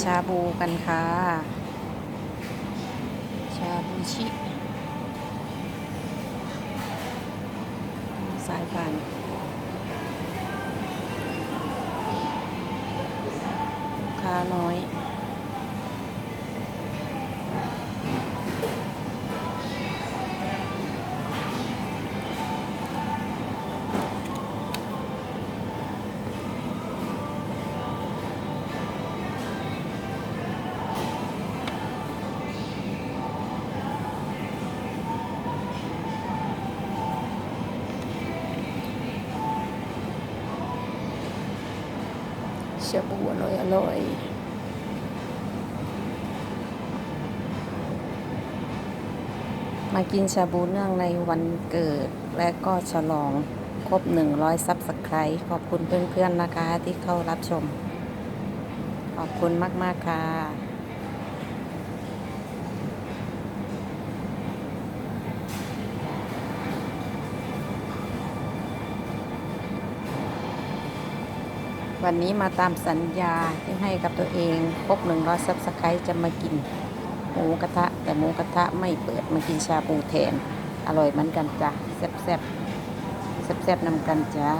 ชาบูกันค่ะ ชาบูชิ สายพานลูกค้าน้อย ชาบูอร่อยอร่อยมากินชาบูเนื่องในวันเกิดและก็ฉลองครบ 100 ซับสไครต์ขอบคุณเพื่อนๆนะคะที่เข้ารับชม ขอบคุณมาก ๆ ค่ะ วันนี้มาตามสัญญาที่ให้กับตัวเองครบหนึ่งร้อยซับสไครต์จะมากินหมูกระทะ แต่หมูกระทะไม่เปิดมากินชาบูแทน อร่อยเหมือนกันจ้ะแซ่บๆแซ่บๆนำกันจ้า